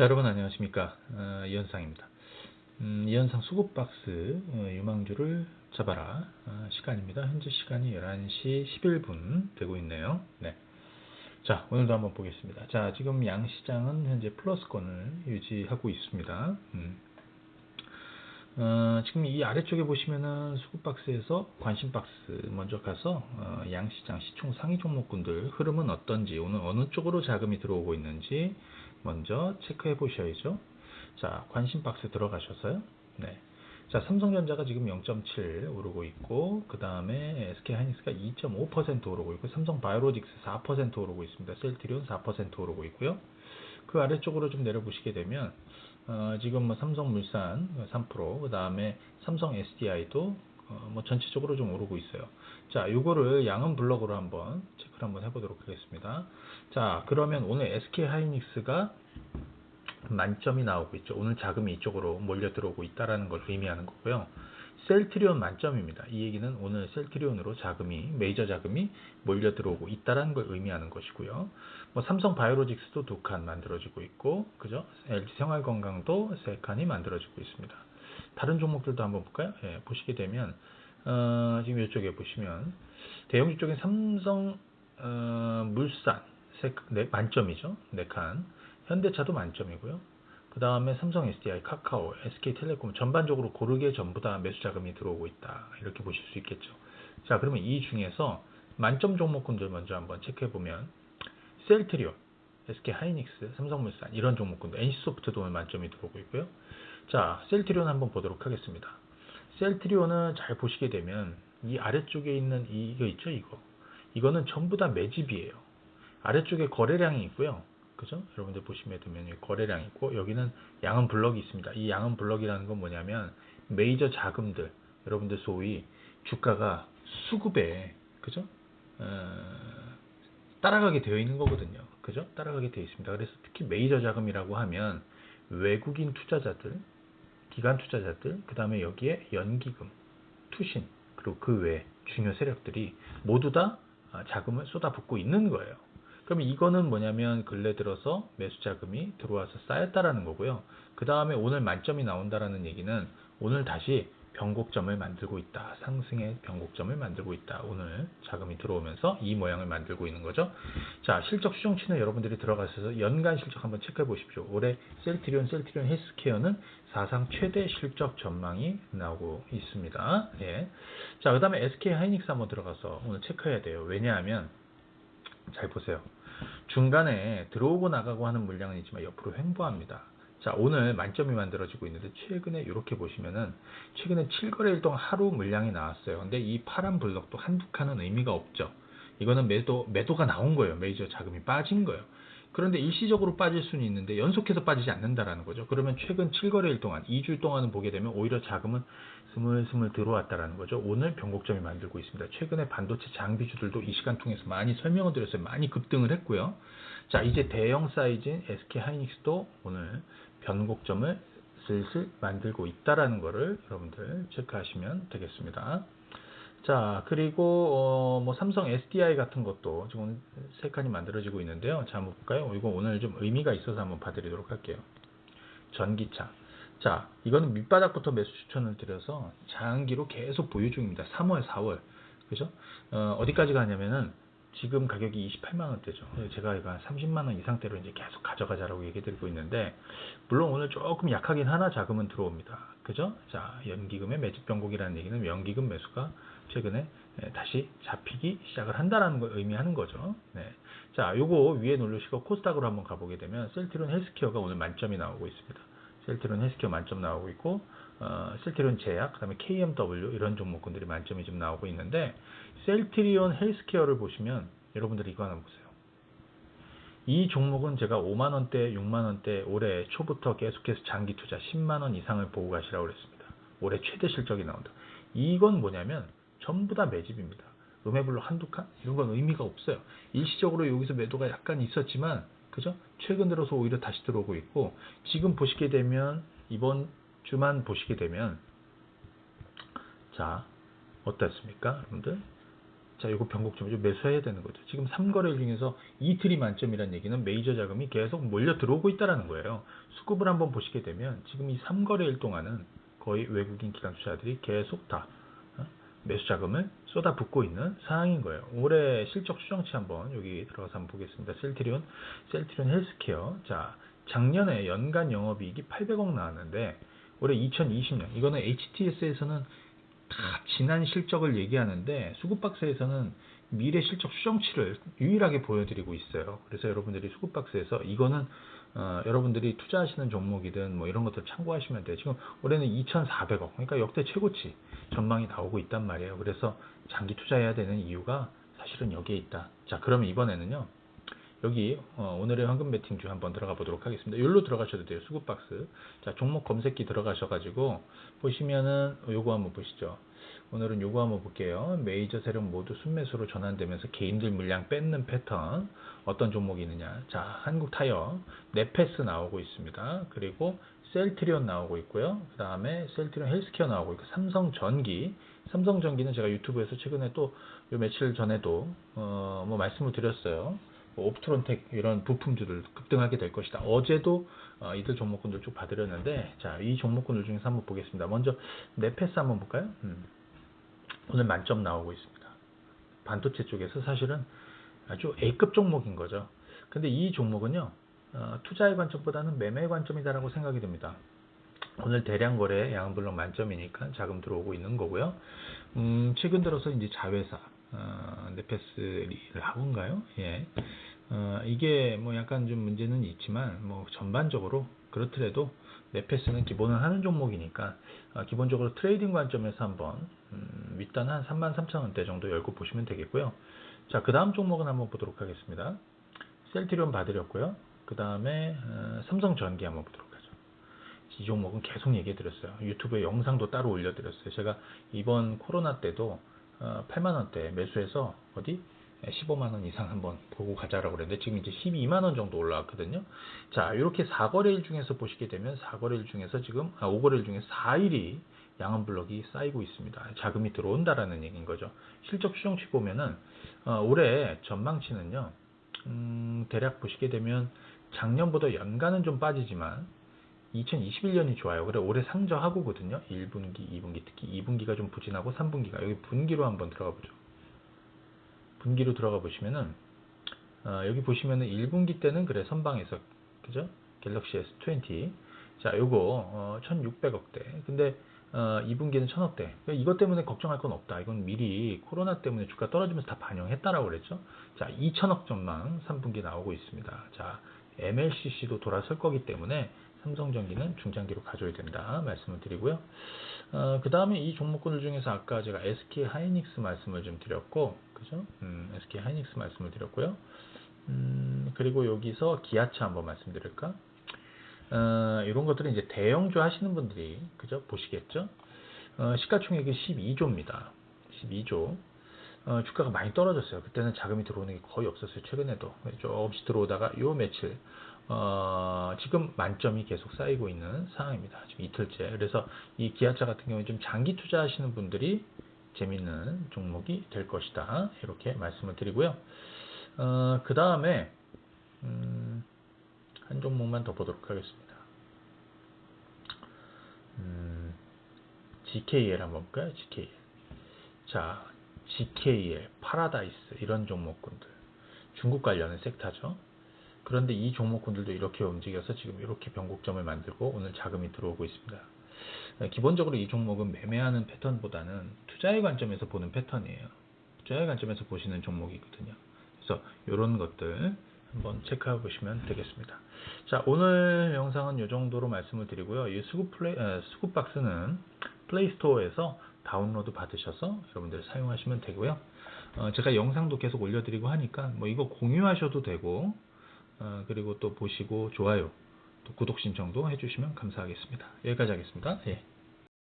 자, 여러분 안녕하십니까. 어, 이현상입니다. 음, 이현상 수급박스 어, 유망주를 잡아라 어, 시간입니다. 현재 시간이 11시 11분 되고 있네요. 네. 자, 오늘도 한번 보겠습니다. 자, 지금 양시장은 현재 플러스권을 유지하고 있습니다. 음. 어, 지금 이 아래쪽에 보시면은 수급박스에서 관심박스 먼저 가서 어, 양시장 시총 상위 종목군들 흐름은 어떤지 오늘 어느 쪽으로 자금이 들어오고 있는지 먼저 체크해 보셔야죠. 자, 관심 박스 들어가셔서요. 네. 자, 삼성전자가 지금 0.7 오르고 있고, 그 다음에 SK하이닉스가 2.5% 오르고 있고, 삼성바이오로직스 4% 오르고 있습니다. 셀트리온 4% 오르고 있고요. 그 아래쪽으로 좀 내려보시게 되면, 어, 지금 뭐 삼성물산 3%, 그 다음에 삼성 SDI도 어, 뭐 전체적으로 좀 오르고 있어요. 자, 요거를 양은 블럭으로 한번 체크를 한번 해보도록 하겠습니다. 자, 그러면 오늘 SK 하이닉스가 만점이 나오고 있죠. 오늘 자금이 이쪽으로 몰려 들어오고 있다라는 걸 의미하는 거고요. 셀트리온 만점입니다. 이 얘기는 오늘 셀트리온으로 자금이 메이저 자금이 몰려 들어오고 있다라는 걸 의미하는 것이고요. 뭐 삼성 바이오로직스도 두 칸 만들어지고 있고, 그죠? LG 생활건강도 세 칸이 만들어지고 있습니다. 다른 종목들도 한번 볼까요? 예, 보시게 되면 어, 지금 이쪽에 보시면 대형주 쪽에 삼성 어, 물산 세, 네, 만점이죠. 네 칸. 현대차도 만점이고요. 그 다음에 삼성 SDI, 카카오, SK텔레콤 전반적으로 고르게 전부 다 매수 자금이 들어오고 있다. 이렇게 보실 수 있겠죠. 자, 그러면 이 중에서 만점 종목군들 먼저 한번 체크해 보면 셀트리온, SK 하이닉스, 삼성물산 이런 종목군들, NC소프트도 오늘 만점이 들어오고 있고요. 자, 셀트리온 한번 보도록 하겠습니다. 셀트리온은 잘 보시게 되면 이 아래쪽에 있는 이거 있죠, 이거. 이거는 전부 다 매집이에요. 아래쪽에 거래량이 있고요. 그죠? 여러분들 보시면 되면 거래량 있고 여기는 양은 블럭이 있습니다. 이 양은 블럭이라는 건 뭐냐면 메이저 자금들 여러분들 소위 주가가 수급에 그죠? 어, 따라가게 되어 있는 거거든요. 그죠? 따라가게 되어 있습니다. 그래서 특히 메이저 자금이라고 하면 외국인 투자자들, 기관 투자자들, 그 다음에 여기에 연기금, 투신, 그리고 그 외 중요 세력들이 모두 다 자금을 쏟아붓고 있는 거예요. 그럼 이거는 뭐냐면 근래 들어서 매수 자금이 들어와서 쌓였다라는 거고요. 그 다음에 오늘 만점이 나온다라는 얘기는 오늘 다시 변곡점을 만들고 있다. 상승의 변곡점을 만들고 있다. 오늘 자금이 들어오면서 이 모양을 만들고 있는 거죠. 자, 실적 추정치는 여러분들이 들어가셔서 연간 실적 한번 체크해 보십시오. 올해 셀트리온, 셀트리온 헬스케어는 사상 최대 실적 전망이 나오고 있습니다. 예. 자, 그 다음에 SK 하이닉스 한번 들어가서 오늘 체크해야 돼요. 왜냐하면 잘 보세요. 중간에 들어오고 나가고 하는 물량은 있지만 옆으로 횡보합니다. 자, 오늘 만점이 만들어지고 있는데 최근에 이렇게 보시면은 최근에 7거래일 동안 하루 물량이 나왔어요. 근데 이 파란 블럭도 한두 칸은 의미가 없죠. 이거는 매도 매도가 나온 거예요. 메이저 자금이 빠진 거예요. 그런데 일시적으로 빠질 수는 있는데 연속해서 빠지지 않는다라는 거죠. 그러면 최근 7거래일 동안 2주일 동안은 보게 되면 오히려 자금은 스물스물 들어왔다라는 거죠. 오늘 변곡점이 만들고 있습니다. 최근에 반도체 장비주들도 이 시간 통해서 많이 설명을 드렸어요. 많이 급등을 했고요. 자, 이제 대형 사이즈인 SK 하이닉스도 오늘 변곡점을 슬슬 만들고 있다라는 것을 여러분들 체크하시면 되겠습니다. 자, 그리고 어, 뭐 삼성 SDI 같은 것도 지금 세 칸이 만들어지고 있는데요. 자, 한번 볼까요? 이거 오늘 좀 의미가 있어서 한번 봐드리도록 할게요. 전기차. 자, 이거는 밑바닥부터 매수 추천을 드려서 장기로 계속 보유 중입니다. 3월, 4월. 그죠? 어, 어디까지 가냐면은 지금 가격이 28만 원대죠. 제가 이거 한 30만 원 이상대로 이제 계속 가져가자라고 얘기 드리고 있는데 물론 오늘 조금 약하긴 하나 자금은 들어옵니다. 그죠? 자, 연기금의 매집 변곡이라는 얘기는 연기금 매수가 최근에 예, 다시 잡히기 시작을 한다라는 걸 의미하는 거죠. 네. 자, 요거 위에 누르시고 코스닥으로 한번 가보게 되면 셀트론 헬스케어가 오늘 만점이 나오고 있습니다. 셀트론 헬스케어 만점 나오고 있고 어, 셀트리온 제약, 그다음에 KMW 이런 종목군들이 만점이 좀 나오고 있는데 셀트리온 헬스케어를 보시면 여러분들이 이거 하나 보세요. 이 종목은 제가 5만 원대, 6만 원대 올해 초부터 계속해서 장기 투자 10만 원 이상을 보고 가시라고 그랬습니다. 올해 최대 실적이 나온다. 이건 뭐냐면 전부 다 매집입니다. 음해불로 한두 칸 이런 건 의미가 없어요. 일시적으로 여기서 매도가 약간 있었지만 그죠? 최근 들어서 오히려 다시 들어오고 있고 지금 보시게 되면 이번 주만 보시게 되면 자 어떻습니까 여러분들 자, 이거 변곡점이죠. 매수해야 되는 거죠. 지금 3거래일 중에서 이틀이 만점이라는 얘기는 메이저 자금이 계속 몰려 들어오고 있다는 거예요. 수급을 한번 보시게 되면 지금 이 3거래일 동안은 거의 외국인 기관 투자들이 계속 다 어? 매수 자금을 쏟아붓고 있는 상황인 거예요. 올해 실적 추정치 한번 여기 들어가서 한번 보겠습니다. 셀트리온, 셀트리온 헬스케어. 자, 작년에 연간 영업이익이 800억 나왔는데 올해 2020년 이거는 HTS에서는 다 지난 실적을 얘기하는데 수급박스에서는 미래 실적 추정치를 유일하게 보여드리고 있어요. 그래서 여러분들이 수급박스에서 이거는 어, 여러분들이 투자하시는 종목이든 뭐 이런 것들 참고하시면 돼요. 지금 올해는 2,400억, 그러니까 역대 최고치 전망이 나오고 있단 말이에요. 그래서 장기 투자해야 되는 이유가 사실은 여기에 있다. 자, 그러면 이번에는요. 여기 어, 오늘의 황금 배팅주 한번 들어가 보도록 하겠습니다. 여기로 들어가셔도 돼요. 수급 박스. 자, 종목 검색기 들어가셔가지고 보시면은 요거 한번 보시죠. 오늘은 요거 한번 볼게요. 메이저 세력 모두 순매수로 전환되면서 개인들 물량 뺏는 패턴 어떤 종목이 있느냐. 자, 한국 타이어, 네페스 나오고 있습니다. 그리고 셀트리온 나오고 있고요. 그 다음에 셀트리온 헬스케어 나오고 있고 삼성 전기, 삼성 전기는 제가 유튜브에서 최근에 또 요 며칠 전에도 어, 뭐 말씀을 드렸어요. 뭐 옵트론텍 이런 부품주들 급등하게 될 것이다. 어제도 어, 이들 종목군들 쭉 봐드렸는데 자 이 종목군들 중에서 한번 보겠습니다. 먼저 네페스 한번 볼까요? 음. 오늘 만점 나오고 있습니다. 반도체 쪽에서 사실은 아주 A급 종목인 거죠. 근데 이 종목은요 어, 투자의 관점보다는 매매의 관점이다라고 생각이 듭니다. 오늘 대량 거래 양분론 만점이니까 자금 들어오고 있는 거고요. 음, 최근 들어서 이제 자회사 어, 네페스를 하고인가요? 예. 어, 이게 뭐 약간 좀 문제는 있지만 뭐 전반적으로 그렇더라도 네페스는 기본은 하는 종목이니까 어, 기본적으로 트레이딩 관점에서 한번 음, 윗단 한 33,000원대 정도 열고 보시면 되겠고요. 자, 그 다음 종목은 한번 보도록 하겠습니다. 셀트리온 봐드렸고요. 그 다음에 어, 삼성전기 한번 보도록 하죠. 이 종목은 계속 얘기해 드렸어요. 유튜브에 영상도 따로 올려 드렸어요. 제가 이번 코로나 때도 어, 8만원대 매수해서 어디 15만원 이상 한번 보고 가자라고 그랬는데 지금 이제 12만원 정도 올라왔거든요. 자, 이렇게 4거래일 중에서 보시게 되면 4거래일 중에서 지금, 아, 5거래일 중에 4일이 양은 블럭이 쌓이고 있습니다. 자금이 들어온다라는 얘기인 거죠. 실적 추정치 보면은, 어, 올해 전망치는요, 음, 대략 보시게 되면 작년보다 연간은 좀 빠지지만 2021년이 좋아요. 그래 올해 상저하고거든요. 1분기, 2분기 특히 2분기가 좀 부진하고 3분기가 여기 분기로 한번 들어가 보죠. 분기로 들어가 보시면은 어, 여기 보시면은 1분기 때는 그래 선방에서 그죠? 갤럭시 S20 자 요거 어, 1600억대 근데 어, 2분기는 1000억대 그러니까 이것 때문에 걱정할 건 없다 이건 미리 코로나 때문에 주가 떨어지면서 다 반영했다라고 그랬죠 자 2000억 전망 3분기 나오고 있습니다 자 MLCC도 돌아설 거기 때문에 삼성전기는 중장기로 가져야 된다 말씀을 드리고요 어, 그 다음에 이 종목군들 중에서 아까 제가 SK 하이닉스 말씀을 좀 드렸고, 그죠? 음, SK 하이닉스 말씀을 드렸고요. 음, 그리고 여기서 기아차 한번 말씀드릴까? 어, 이런 것들은 이제 대형주 하시는 분들이, 그죠? 보시겠죠? 어, 시가총액이 12조입니다. 12조. 어, 주가가 많이 떨어졌어요. 그때는 자금이 들어오는 게 거의 없었어요. 최근에도. 조금씩 들어오다가 요 며칠 어, 지금 만점이 계속 쌓이고 있는 상황입니다. 지금 이틀째. 그래서 이 기아차 같은 경우에 좀 장기 투자하시는 분들이 재밌는 종목이 될 것이다. 이렇게 말씀을 드리고요. 어, 그 다음에 음, 한 종목만 더 보도록 하겠습니다. 음, GKL 한번 볼까요? GKL. 자, GKL, 파라다이스 이런 종목군들. 중국 관련은 섹터죠. 그런데 이 종목군들도 이렇게 움직여서 지금 이렇게 변곡점을 만들고 오늘 자금이 들어오고 있습니다. 네, 기본적으로 이 종목은 매매하는 패턴보다는 투자의 관점에서 보는 패턴이에요. 투자의 관점에서 보시는 종목이거든요. 그래서 이런 것들 한번 체크해 보시면 되겠습니다. 자, 오늘 영상은 이 정도로 말씀을 드리고요. 이 수급 플레이, 에, 수급 박스는 플레이스토어에서 다운로드 받으셔서 여러분들 사용하시면 되고요. 어, 제가 영상도 계속 올려드리고 하니까 뭐 이거 공유하셔도 되고 어, 그리고 또 보시고 좋아요, 또 구독 신청도 해주시면 감사하겠습니다. 여기까지 하겠습니다. 예.